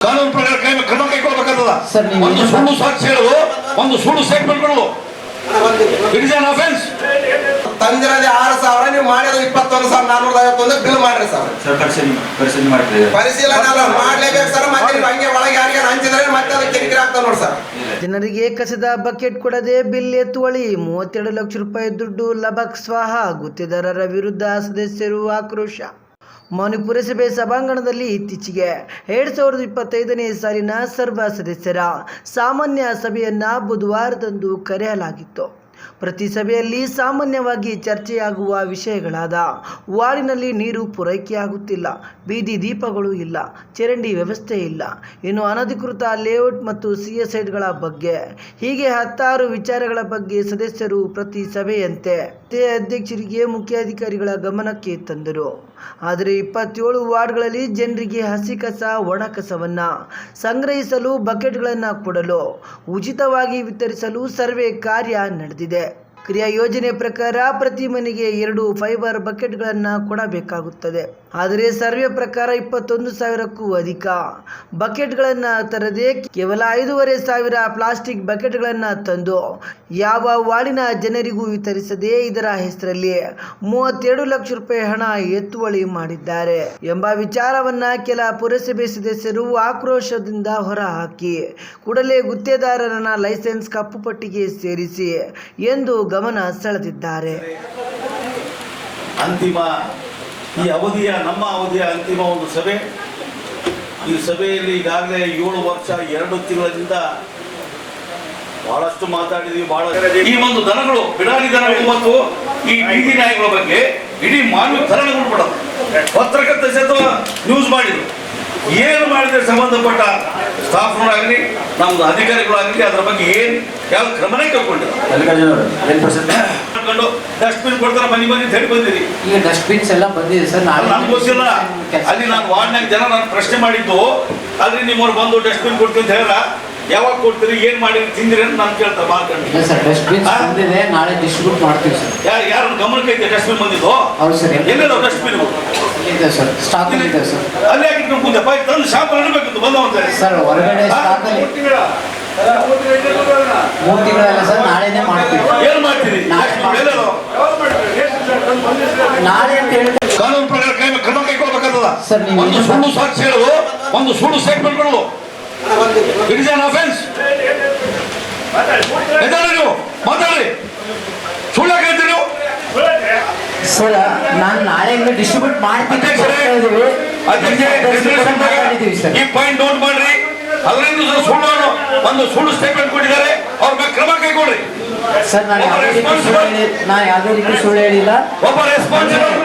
ಕಾನೂನು ಪ್ರಕಾರ ಕ್ರಮ ಕೈಗೊಳ್ಬೇಕಾದ ಸರ್, ಒಂದು ಸುಳ್ಳು ಸಾಕ್ಷಿ ಸಾಕ್ಷಿಗಳು ಒಂದು ಸುಳ್ಳು ಸ್ಟೇಟ್ಮೆಂಟ್ಗಳು ಇಟ್ ಇಸ್ ಅನ್ ಅಫೆನ್ಸ್ ತಂದಿರೋದೇ ಆರು ಸಾವಿರ ನೀವು ಮಾಡಿದ ಇಪ್ಪತ್ತೊಂದು ಸಾವಿರ ನಾನ್ನೂರ ಐವತ್ತೊಂದು ಬಿಲ್ ಮಾಡ್ರಿ ಸರ್. ಸರ್ ಪರಿಶೀಲನೆ ಪರಿಶೀಲನೆ ಮಾಡ್ತಿದ್ದಾರೆ ಪರಿಶೀಲನೆ ಅಲ್ಲ ಮಾಡ್ಲೇಬೇಕು ಸರ್ ಮತ್ತೆ ನೀವು ಹಂಗೆ ಒಳಗೆ ಯಾರಿಗೆ ಹಂಚಿದ್ರೆ ಮತ್ತೆ ಅದಕ್ಕೆ ಕಿರಿಕಿರಿ ಆಗ್ತಾವ ನೋಡಿ ಸರ್. ಜನರಿಗೆ ಕಸದ ಬಕೆಟ್ ಕೊಡದೆ ಬಿಲ್ ಎತ್ತುವಳಿ ಮೂವತ್ತೆರಡು ಲಕ್ಷ ರೂಪಾಯಿ ದುಡ್ಡು ಲಬಕ್ ಸ್ವಾಹ ಗುತ್ತಿದಾರರ ವಿರುದ್ಧ ಸದಸ್ಯರು ಆಕ್ರೋಶ. ಪುರಸಭೆ ಸಭಾಂಗಣದಲ್ಲಿ ಇತ್ತೀಚೆಗೆ ಎರಡು ಸಾವಿರದ ಇಪ್ಪತ್ತೈದನೇ ಸಾಲಿನ ಸರ್ವ ಸದಸ್ಯರ ಸಾಮಾನ್ಯ ಸಭೆಯನ್ನ ಬುಧವಾರದಂದು ಕರೆಯಲಾಗಿತ್ತು. ಪ್ರತಿ ಸಭೆಯಲ್ಲಿ ಸಾಮಾನ್ಯವಾಗಿ ಚರ್ಚೆಯಾಗುವ ವಿಷಯಗಳಾದ ವಾರಿನಲ್ಲಿ ನೀರು ಪೂರೈಕೆಯಾಗುತ್ತಿಲ್ಲ, ಬೀದಿ ದೀಪಗಳು ಇಲ್ಲ, ಚರಂಡಿ ವ್ಯವಸ್ಥೆ ಇಲ್ಲ. ಇನ್ನು ಅನಧಿಕೃತ ಲೇಔಟ್ ಮತ್ತು ಸಿ ಎಸ್ ಐಡ್ಗಳ ಬಗ್ಗೆ, ಹೀಗೆ ಹತ್ತಾರು ವಿಚಾರಗಳ ಬಗ್ಗೆ ಸದಸ್ಯರು ಪ್ರತಿ ಸಭೆಯಂತೆ ಅಧ್ಯಕ್ಷರಿಗೆ ಮುಖ್ಯಾಧಿಕಾರಿಗಳ ಗಮನಕ್ಕೆ ತಂದರು. ಆದರೆ ಇಪ್ಪತ್ತೇಳು ವಾರ್ಡ್ಗಳಲ್ಲಿ ಜನರಿಗೆ ಹಸಿ ಕಸ, ಒಣ ಕಸವನ್ನು ಸಂಗ್ರಹಿಸಲು ಬಕೆಟ್ಗಳನ್ನು ಕೊಡಲು ಉಚಿತವಾಗಿ ವಿತರಿಸಲು ಸರ್ವೆ ಕಾರ್ಯ ನಡೆದಿದೆ. ಕ್ರಿಯಾ ಯೋಜನೆ ಪ್ರಕಾರ ಪ್ರತಿ ಮನೆಗೆ ಎರಡು ಫೈಬರ್ ಬಕೆಟ್ಗಳನ್ನು ಕೊಡಬೇಕಾಗುತ್ತದೆ. ಆದರೆ ಸರ್ವೆ ಪ್ರಕಾರ ಇಪ್ಪತ್ತೊಂದು ಸಾವಿರಕ್ಕೂ ಅಧಿಕ. ಬಕೆಟ್ಗಳನ್ನು ತರದೆ ಕೇವಲ ಐದೂವರೆ ಸಾವಿರ ಪ್ಲಾಸ್ಟಿಕ್ ಬಕೆಟ್ಗಳನ್ನು ತಂದು ಯಾವ ವಾರ್ಡಿನ ಜನರಿಗೂ ವಿತರಿಸದೆ ಇದರ ಹೆಸರಲ್ಲಿ ಮೂವತ್ತೆರಡು ಲಕ್ಷ ರೂಪಾಯಿ ಹಣ ಎತ್ತುವಳಿ ಮಾಡಿದ್ದಾರೆ ಎಂಬ ವಿಚಾರವನ್ನ ಕೆಲ ಪುರಸಭೆ ಸದಸ್ಯರು ಆಕ್ರೋಶದಿಂದ ಹೊರಹಾಕಿ ಕೂಡಲೇ ಗುತ್ತೇದಾರರನ್ನ ಲೈಸೆನ್ಸ್ ಕಪ್ಪು ಪಟ್ಟಿಗೆ ಸೇರಿಸಿ ಎಂದು ಗಮನ ಸೆಳೆದಿದ್ದಾರೆ. ಅಂತಿಮ ಈ ಅವಧಿಯ, ನಮ್ಮ ಅವಧಿಯ ಅಂತಿಮ ಒಂದು ಸಭೆ. ಈ ಸಭೆಯಲ್ಲಿ ಈಗಾಗಲೇ ಏಳು ವರ್ಷ, ಎರಡು ತಿಂಗಳಿಂದ ಬಹಳಷ್ಟು ಮಾತಾಡಿದೀವಿ ಬಹಳ ಈ ಒಂದು ದನಗಳು, ಬಿಡಾರಿ ದನಗಳು ಮತ್ತು ಈ ಬೀದಿ ನಾಯಿಗಳ ಬಗ್ಗೆ ಇಡೀ ಮಾನವ ತರಣಗೊಳ್ಬಿಡೋದು ಪತ್ರಕರ್ತ ಸಹಿತ ನ್ಯೂಸ್ ಮಾಡಿದ್ರು. ಏನು ಮಾಡಿದ್ರೆ ಸಂಬಂಧಪಟ್ಟ ಸ್ಟಾಫ್ಗಳಾಗಲಿ ನಮ್ದು ಅಧಿಕಾರಿಗಳಾಗಲಿ ಅದರ ಬಗ್ಗೆ ಏನು ಯಾವ ಕ್ರಮನೇ ಕೇಳ್ಕೊಂಡು ಪರಿಸ್ಥಿತಿ ಮಾಡ್ಕೊಂಡು ಡಸ್ಟ್ಬಿನ್ ಕೊಡ್ತಾರೆ ಮನೆ ಮನೆ ಅಂತ ಹೇಳಿ ಬಂದಿರಿ. ಈಗ ಡಸ್ಟ್ಬಿನ್ಸ್ ಎಲ್ಲ ಬಂದಿದೆ ಸರ್ ನಾನು ನನ್ಗೆ ಗೊತ್ತಿಲ್ಲ. ಅಲ್ಲಿ ನಾನು ವಾರ್ಡ್ನಾಗ ಜನ ನಾನು ಪ್ರಶ್ನೆ ಮಾಡಿದ್ದು ಆದ್ರೆ ನಿಮ್ಮವ್ರು ಬಂದು ಡಸ್ಟ್ಬಿನ್ ಕೊಡ್ತೀನಿ ಅಂತ ಹೇಳ ಯಾವಾಗ ಕೊಡ್ತೀರಿ ಏನ್ ಮಾಡಿ ತಿಂದಿರಿ ಅಂತ ನಾನು ಕೇಳ್ತಾ ಮಾತಾಡಿ ಇಲ್ಲ ಸರ್ ಡಸ್ಟ್ಬಿನ್ಸ್ ಹಾ? ಬಂದಿದೆ ನಾಳೆ ಡಿಸ್ಟ್ರಿಬ್ಯೂಟ್ ಮಾಡ್ತೀವಿ ಸರ್. ಯಾರು ಯಾರು ಗಮನಕ್ಕೆ ಐತೆ ಡಸ್ಟ್ಬಿನ್ ಬಂದಿದ್ದು? ಹೌದು ಸರ್ ಎಲ್ಲೆಲ್ಲ ಡಸ್ಟ್ಬಿನ್ ಇದೆ ಸರ್ ಸ್ಟಾಕ್ ಇದೆ ಸರ್. ಅಲ್ಲಿ ಹಾಕಿಟ್ಕೊಂಡು ಕೂತೆ ಬಾಯ್ ತಂದು ಬಂದವಂತ ಸರ್ ಹೊರಗಡೆ ಸ್ಟಾಕ್ ಅಲ್ಲಿ. ಮೂರು ತಿಂಗಳಲ್ಲ ಸರ್ ನಾಳೆನೇ ಮಾಡ್ತೀವಿ. ಏನು ಮಾಡ್ತೀರಿ? ನಾಳೆ ಅಂತ ಕಾನೂನು ಪ್ರಕಾರ ಕ್ರಮ ಕೈಗೊಳ್ಬೇಕಾಗ್ತದ ಒಂದು ಸುಳ್ಳು ಸಾಕ್ಷಿಗಳು ಒಂದು ಸುಳ್ಳು ಸ್ಟೇಟ್ಮೆಂಟ್ಗಳು ಇಟ್ ಇಸ್ ಅನ್ ಅಫೆನ್ಸ್ ಎದ್ದಾಳೆ ನೀವು ಮಾತಾಡಿ ಸುಳ್ಳು ನೀವು ಸರ್ ನಾನು ನಾಳೆಯಿಂದ ಡಿಸ್ಟ್ರಿಬ್ಯೂಟ್ ಮಾಡ್ತೀನಿ ಈ ಪಾಯಿಂಟ್ ನೋಟ್ ಮಾಡ್ರಿ. ಅದರಿಂದ ಸುಳ್ಳು ಒಂದು ಸುಳ್ಳು ಸ್ಟೇಟ್ಮೆಂಟ್ ಕೊಟ್ಟಿದ್ದಾರೆ. ಅವ್ರ ಮೇಲೆ ಕ್ರಮ ಕೈಗೊಳ್ರಿ ಸರ್ ನಾನು ನಾನು ಯಾವುದೇ ರೀತಿ ಸುಳ್ಳು ಹೇಳಿಲ್ಲ. ಒಬ್ಬ ರೆಸ್ಪಾನ್ಸಿಬಲ್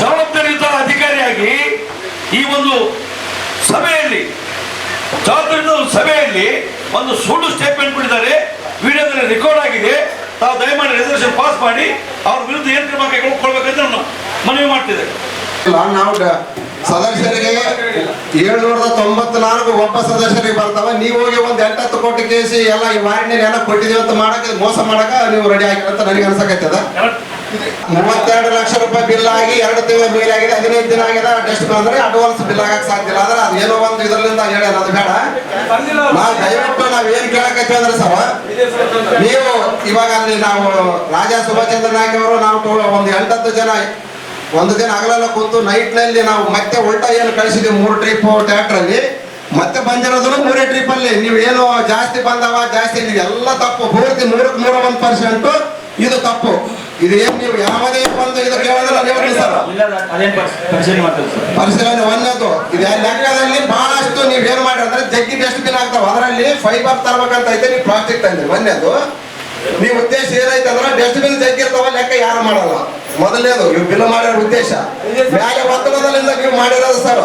ಜವಾಬ್ದಾರಿಯುತ ಅಧಿಕಾರಿಯಾಗಿ ಈ ಒಂದು ಸಭೆಯಲ್ಲಿ ಒಂದು ಸಭೆಯಲ್ಲಿ ಒಂದು ಸುಳ್ಳು ಸ್ಟೇಟ್ಮೆಂಟ್ ಕೊಟ್ಟಿದ್ದಾರೆ. ವಿಡಿಯೋದಲ್ಲಿ ರೆಕಾರ್ಡ್ ಆಗಿದೆ. ತಾವು ದಯಮಾಡಿ ರೆಸಲ್ಯೂಷನ್ ಪಾಸ್ ಮಾಡಿ ಅವ್ರ ವಿರುದ್ಧ ಏನು ಕ್ರಮ ಕೈಗೊಳ್ಕೊಳ್ಬೇಕಂತ ನಾನು ಮನವಿ ಮಾಡ್ತಿದ್ದೆ ನಾವು ಡ- ಸದಸ್ಯರಿಗೆ ಏಳ್ನೂರದ ತೊಂಬತ್ನಾಲ್ಕು ಒಬ್ಬ ಸದಸ್ಯರಿಗೆ ಬರ್ತಾವ. ನೀವು ಹೋಗಿ ಒಂದ್ ಎಂಟತ್ತು ಕೋಟಿ ಕೇಸಿ ಎಲ್ಲ ಈ ಮಾರಿನ ಎಲ್ಲ ಕೊಟ್ಟಿದೀವಿ ಅಂತ ಮಾಡಕ್ಕೆ ಮೋಸ ಮಾಡಕ ನೀವು ರೆಡಿ ಆಗಿರ ಅಂತ ನನಗೆ ಅನ್ಸಕತ್ತದ ಮೂವತ್ತೆರಡು ಲಕ್ಷ ರೂಪಾಯಿ ಬಿಲ್ ಆಗಿ ಎರಡು ತಿಂಗಳ ಮೇಲೆ ಆಗಿದೆ, ಹದಿನೈದು ದಿನ ಆಗಿದೆ. ಟೆಸ್ಟ್ ಬಂದ್ರೆ ಅಡ್ವಾನ್ಸ್ ಬಿಲ್ ಆಗಕ್ ಸಾಧ್ಯ ಇಲ್ಲ. ಆದ್ರೆ ಅದೇನೋ ಒಂದು ಇದರಿಂದ ಹೇಳಿ, ಅದು ಬೇಡ. ನಾವು ದಯವಿಟ್ಟು ನಾವ್ ಏನ್ ಕೇಳಕತ್ತೀವಿ ಅಂದ್ರೆ ಸರ್, ನೀವು ಇವಾಗ ಅಲ್ಲಿ ನಾವು ರಾಜಾ ಸುಭಾಷಚಂದ್ರ ನಾಯ್ಕ ಅವರು ನಾವು ಒಂದು ಎಂಟತ್ತು ಜನ, ಒಂದು ದಿನ ಹಗಲೆಲ್ಲ ಕೂತು ನೈಟ್ನಲ್ಲಿ ನಾವು ಮತ್ತೆ ಉಲ್ಟಾ ಏನು ಕಳಿಸಿದ್ವಿ ಮೂರು ಟ್ರಿಪ್ ಟ್ಯಾಕ್ಟರ್ ಅಲ್ಲಿ. ಮತ್ತೆ ಬಂದಿರೋದು ಮೂರೇ ಟ್ರಿಪ್ ಅಲ್ಲಿ. ನೀವು ಏನು ಜಾಸ್ತಿ ಬಂದವ, ಜಾಸ್ತಿ ನೀವು ಎಲ್ಲ ತಪ್ಪು. ಪೂರ್ತಿ ಮೂರಕ್ಕೆ ನೂರ ಒಂದು ಪರ್ಸೆಂಟ್ ಇದು ತಪ್ಪು. ಇದು ಏನ್ ನೀವು ಯಾವುದೇ ಒಂದು ಇದು ಕೇವಲ ನೀವು ಸರ್ ಇಲ್ಲ ಅದೇನು ಪರಿಶೀಲನೆ ಒಂದದ್ದು ಸರ್. ಪರಿಶೀಲನೆ ಒಂದನೇದು ಇದು ಲೆಕ್ಕದಲ್ಲಿ ಬಹಳಷ್ಟು ನೀವು ಏನ್ ಮಾಡಿ ಅಂದ್ರೆ ಜಗ್ಗಿ ದಿನ ಆಗ್ತಾವ? ಅದರಲ್ಲಿ ಫೈಬರ್ ತರಬೇಕಂತ ಐತೆ ನೀವು ಪ್ಲಾಸ್ಟಿಕ್ ತಂದ್ರಿ. ಒಂದೇದು ನೀವು ಉದ್ದೇಶ ಏನೈತೆ ಅಂದ್ರೆ ಡಸ್ಟ್ಬಿನ್ ಜಗ್ಗಿ ಇರ್ತಾವ ಲೆಕ್ಕ ಯಾರು ಮಾಡಲ್ಲ. ಮೊದಲನೇದು ನೀವು ಬಿಲ್ ಮಾಡಿರೋ ಉದ್ದೇಶ. ಮ್ಯಾಲೆ ಒತ್ತಡದಲ್ಲಿಂದ ನೀವು ಮಾಡಿರೋದು ಸರ್.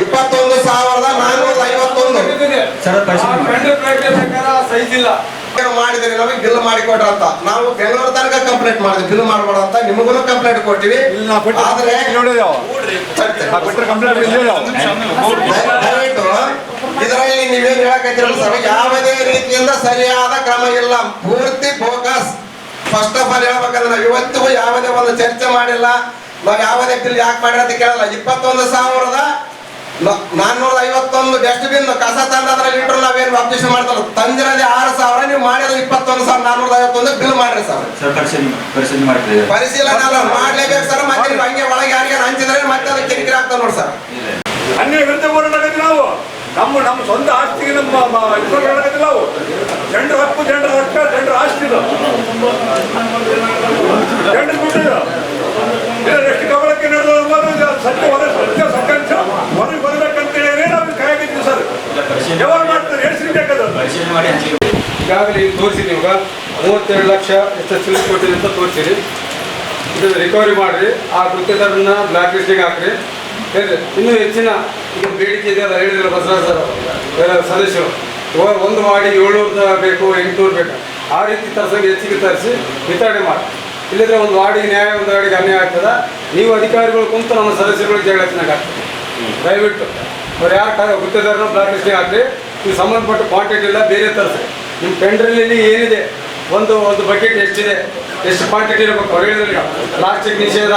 ಇಪ್ಪತ್ತೊಂದು ಸಾವಿರದ ನಾನ್ನೂರ ಐವತ್ತೊಂದು. ಸರ್ ಪರಿಶೀಲನೆ ಮಾಡಿ. ಏನು ನಾವು ನಮಗೆ ಬಿಲ್ ಮಾಡಿ ಕೊಡ್ರ ಅಂತ. ನಾವು ಬೆಂಗಳೂರು ತನಕ ಕಂಪ್ಲೇಂಟ್ ಮಾಡಿದ್ವಿ. ಬಿಲ್ ಮಾಡಬೇಡ ಅಂತ ನಿಮಗೂ ಕಂಪ್ಲೇಂಟ್ ಕೊಟ್ಟಿವಿ. ಆದ್ರೆ ದಯವಿಟ್ಟು ಇದರಲ್ಲಿ ನೀವೇನ್ ಹೇಳಕತ್ತಿರಲ್ಲ ಸರ್ ಯಾವುದೇ ರೀತಿಯಿಂದ ಸರಿಯಾದ ಕ್ರಮ ಇಲ್ಲ. ಪೂರ್ತಿ ಫೋಕಸ್ ಫಸ್ಟ್ ಆಫ್ ಆಲ್ ಹೇಳ್ಬೇಕಂದ್ರೆ ನಾವು ಇವತ್ತಿಗೂ ಯಾವುದೇ ಒಂದು ಚರ್ಚೆ ಮಾಡಿಲ್ಲ. ನಾವು ಯಾವುದೇ ಬಿಲ್ ಯಾಕೆ ಮಾಡಿರೋದು ಅಂತ ಕೇಳಲ್ಲ. ಇಪ್ಪತ್ತೊಂದು ಸಾವಿರದ ನಾನ್ನೂರ ಐವತ್ತೊಂದು ಡಸ್ಟ್ಬಿನ್ ಕಸ ತಂದ್ರೆ ಲೀಟರ್ ನಾವೇನು ಅಪ್ಲಿಕೇಶನ್ ಮಾಡ್ತಾರ ತಂದಿರೋದೇ ಆರು ಸಾವಿರ ನೀವು ಮಾಡಿದ್ರೆ ಇಪ್ಪತ್ತೊಂದು ಸಾವಿರ ನಾನ್ನೂರ ಐವತ್ತೊಂದು ಬಿಲ್ ಮಾಡ್ರಿ ಸರ್. ಸರ್ ಪರಿಶೀಲನೆ ಅಲ್ಲ ಮಾಡ್ಲೇಬೇಕು ಸರ್ ಮತ್ತೆ ನೀವು ಹಂಗೆ ಒಳಗೆ ಯಾರಿಗೆ ಹಂಚಿದ್ರೆ ಮತ್ತೆ ಅದಕ್ಕೆ ಕಿರಿಕಿರಿ ಆಗ್ತದೆ ನೋಡಿ ಸರ್. ಅನ್ಯ ವಿರುದ್ಧ ಹೋರಾಟಕ್ಕೆ ನಾವು. ನಮ್ಮ ನಮ್ಮ ಸ್ವಂತ ಆಸ್ತಿಗೆ ನಮ್ಮ ಇದು ನಾವು. ಜನರ ಹಕ್ಕು ಜನರ ಹಕ್ಕ ಜನರ ಆಸ್ತಿ ಇದು. ಜನರ ದುಡ್ಡು ಎಷ್ಟು ಕಬಳಕ್ಕೆ ನಡೆದ ಸತ್ಯ ಸತ್ಯ ಸತ್ಯಾಂಶ ಹೊರಗೆ ಬರಬೇಕಂತೇಳಿ ನಾವು ಕಾಯಕತ್ತೀವಿ ಸರ್ ಯಾವಾಗ ಮಾಡ್ತಾರೆ ಎಷ್ಟು ಬೇಕದು ಪರಿಶೀಲನೆ ಮಾಡಿ ಹಂಚಿಕೆ ಈಗಾಗಲೇ ಈಗ ತೋರಿಸಿರಿ ಇವಾಗ. ಮೂವತ್ತೆರಡು ಲಕ್ಷ ಎಷ್ಟು ಸಿಲ್ಕ್ ಕೊಟ್ಟಿದೆ ಅಂತ ತೋರಿಸಿರಿ. ಇದನ್ನು ರಿಕವರಿ ಮಾಡಿರಿ. ಆ ಗುತ್ತಿಗೆದಾರನ್ನ ಬ್ಲ್ಯಾಕ್ ಲಿಸ್ಟಿಗೆ ಹಾಕ್ರಿ. ಹೇಳಿ ಇನ್ನೂ ಹೆಚ್ಚಿನ ಈಗ ಬೇಡಿಕೆ ಇದೆ ಅಲ್ಲ ಹೇಳಿದ್ರು ಬಸವರಾಜ್ ಸರ್ ಸದಸ್ಯರು. ಇವಾಗ ಒಂದು ಮಾಡಿ ಏಳ್ನೂರು ಬೇಕು, ಎಂಟುನೂರು ಬೇಕು. ಆ ರೀತಿ ತರಿಸಂಗೆ ಹೆಚ್ಚಿಗೆ ತರಿಸಿ ವಿತರಣೆ ಮಾಡಿ. ಇಲ್ಲದ್ರೆ ಒಂದು ವಾರ್ಡಿಗೆ ನ್ಯಾಯ, ಒಂದು ವಾರ್ಡಿಗೆ ಅನ್ಯಾಯ ಆಗ್ತದ. ನೀವು ಅಧಿಕಾರಿಗಳು ಕುಂತು ನಮ್ಮ ಸದಸ್ಯರುಗಳಿಗೆ ಜಗಳ ಹಚ್ಚಿನಾಗ ಆಗ್ತದೆ. ದಯವಿಟ್ಟು. ಅವ್ರು ಯಾರು ಗುತ್ತಿಗೆದಾರನ ಬ್ಲಾಕ್ ಲಿಸ್ಟಿಗೆ ಹಾಕ್ರಿ. ನೀವು ಸಂಬಂಧಪಟ್ಟ ಕ್ವಾಂಟಿಟಿ ಇಲ್ಲ ಬೇರೆ ತರಿಸಿ. ನಿಮ್ಮ ಟೆಂಡರ್ನಲ್ಲಿ ಏನಿದೆ? ಒಂದು ಒಂದು ಬಕೆಟ್ ಎಷ್ಟಿದೆ? ಎಷ್ಟು ಕ್ವಾಂಟಿಟಿ ಇರಬೇಕು? ಹೇಳಿದ್ರಲ್ಲ ಪ್ಲಾಸ್ಟಿಕ್ ನಿಷೇಧ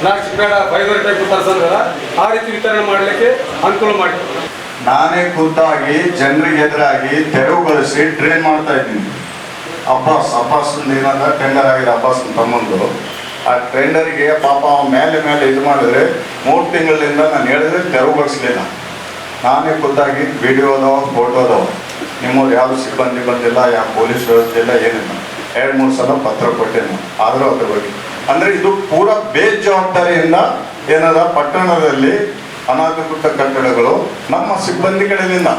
ಪ್ಲಾಸ್ಟಿಕ್ ಬೇಡ ಫೈಬರ್ ಟೈಪ್ ತರಿಸಲ್ಲ ಆ ರೀತಿ ವಿತರಣೆ ಮಾಡಲಿಕ್ಕೆ ಅನುಕೂಲ ಮಾಡಿ. ನಾನೇ ಕೂತಾಗಿ ಜನರಿಗೆ ಎದುರಾಗಿ ತೆರವುಗೊಳಿಸಿ ಟ್ರೈನ್ ಮಾಡ್ತಾ ಇದ್ದೀನಿ. ಅಬ್ಬಾಸ್ ಅಬ್ಬಾಸ್ ಏನಂದ್ರೆ ಟೆಂಡರ್ ಆಗಿರೋ ಅಬ್ಬಾಸ್ ತಮ್ಮಂದು. ಆ ಟೆಂಡರ್ಗೆ ಪಾಪ ಮೇಲೆ ಮೇಲೆ ಇದು ಮಾಡಿದ್ರೆ ಮೂರು ತಿಂಗಳಿಂದ ನಾನು ಹೇಳಿದ್ರೆ ತೆರವುಗೊಳಿಸ್ಲಿಲ್ಲ ನಾನೇ ಕೂತಾಗಿ ವಿಡಿಯೋದೋ ಫೋಟೋದೋ ನಿಮ್ಮವ್ರು ಯಾವ ಸಿಬ್ಬಂದಿ ಬಂದಿಲ್ಲ ಯಾವ ಪೊಲೀಸ್ ವ್ಯವಸ್ಥೆ ಇಲ್ಲ, ಏನಿಲ್ಲ. ಎರಡು, ಮೂರು ಸಲ ಪತ್ರ ಕೊಟ್ಟೇನು. ಆದರೂ ಅದ್ರ ಬಗ್ಗೆ ಅಂದರೆ ಇದು ಪೂರ ಬೇಜವಾಬ್ದಾರಿಯಿಂದ ಏನದ ಪಟ್ಟಣದಲ್ಲಿ ಅನಾಧಿಕೃತ ಕಟ್ಟಡಗಳು ನಮ್ಮ ಸಿಬ್ಬಂದಿಗಳಿಂದ,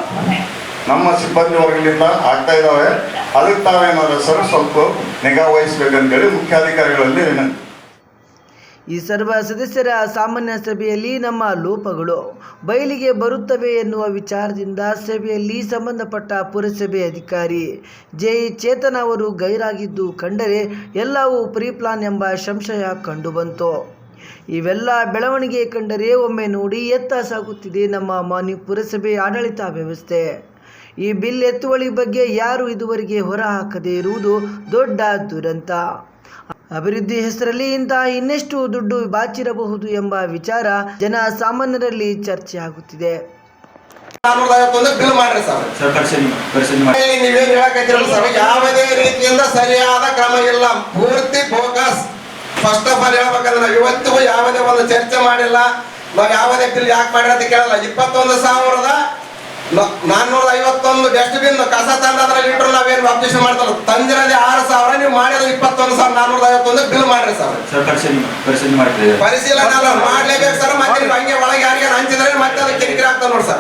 ನಮ್ಮ ಸಿಬ್ಬಂದಿ ವರ್ಗದಿಂದ ಆಗ್ತಾ ಇದ್ದಾವೆ ಅದಕ್ಕೆ ತಾವೇನಾದ್ರೆ ಸರ್ ಸ್ವಲ್ಪ ನಿಗಾ ವಹಿಸ್ಬೇಕಂತೇಳಿ ಮುಖ್ಯಾಧಿಕಾರಿಗಳಲ್ಲಿ ವಿನಂತಿ. ಈ ಸರ್ವ ಸದಸ್ಯರ ಸಾಮಾನ್ಯ ಸಭೆಯಲ್ಲಿ ನಮ್ಮ ಲೋಪಗಳು ಬಯಲಿಗೆ ಬರುತ್ತವೆ ಎನ್ನುವ ವಿಚಾರದಿಂದ ಸಭೆಯಲ್ಲಿ ಸಂಬಂಧಪಟ್ಟ ಪುರಸಭೆ ಅಧಿಕಾರಿ ಜೆ ಚೇತನ್ ಅವರು ಗೈರಾಗಿದ್ದು ಕಂಡರೆ ಎಲ್ಲವೂ ಪ್ರೀಪ್ಲಾನ್ ಎಂಬ ಸಂಶಯ ಕಂಡುಬಂತು. ಇವೆಲ್ಲ ಬೆಳವಣಿಗೆ ಕಂಡರೆ ಒಮ್ಮೆ ನೋಡಿ ಎತ್ತ ಸಾಗುತ್ತಿದೆ ನಮ್ಮ ಮಾನ್ಯ ಪುರಸಭೆ ಆಡಳಿತ ವ್ಯವಸ್ಥೆ. ಈ ಬಿಲ್ ಎತ್ತುವಳಿ ಬಗ್ಗೆ ಯಾರು ಇದುವರೆಗೆ ಹೊರಹಾಕದೇ ಇರುವುದು ದೊಡ್ಡ ದುರಂತ. ಅಭಿವೃದ್ಧಿ ಹೆಸರಲ್ಲಿ ಇಂತಹ ಇನ್ನೆಷ್ಟು ದುಡ್ಡು ಬಾಚಿರಬಹುದು ಎಂಬ ವಿಚಾರ ಜನ ಸಾಮಾನ್ಯರಲ್ಲಿ ಚರ್ಚೆ ಆಗುತ್ತಿದೆ. ಯಾವುದೇ ರೀತಿಯಿಂದ ಸರಿಯಾದ ಕ್ರಮ ಇಲ್ಲ ಪೂರ್ತಿ ಫೋಕಸ್ ಫಸ್ಟ್ ಆಫ್ ಆಲ್ ಹೇಳ್ಬೇಕಂದ್ರೆ ಇವತ್ತಿಗೂ ಯಾವುದೇ ಒಂದು ಚರ್ಚೆ ಮಾಡಿಲ್ಲ ನಾವು ಯಾವುದೇ ಬಿಲ್ ಯಾಕೆ ಮಾಡಿರೋದು ಕೇಳಲ್ಲ ಇಪ್ಪತ್ತೊಂದು ಸಾವಿರದ ನಾನ್ನೂರ ಐವತ್ತೊಂದು ಡಸ್ಟ್ಬಿನ್ ಕಸ ತಂದ್ರಲ್ಲಿ ಲೀಟರ್ ನಾವೇನು ಅಬ್ಜೆಕ್ಷನ್ ಮಾಡ್ತಾರ ತಂದಿರೋದೇ ಆರು ಸಾವಿರ ನೀವು ಮಾಡಿದ್ರೆ ಇಪ್ಪತ್ತೊಂದು ಸಾವಿರ ನಾನ್ನೂರ ಐವತ್ತೊಂದು ಬಿಲ್ ಮಾಡ್ರಿ ಸರ್. ಪರಿಶೀಲನೆ ಮಾಡ್ಲೇಬೇಕು ಸರ್ ಮತ್ತೆ ಹಂಗೆ ಒಳಗೆ ಯಾರಿಗೆ ಹಂಚಿದ್ರೆ ಮತ್ತೆ ಅದು ಕಿರಿಕಿರಿ ಆಗ್ತದೆ ನೋಡಿ ಸರ್.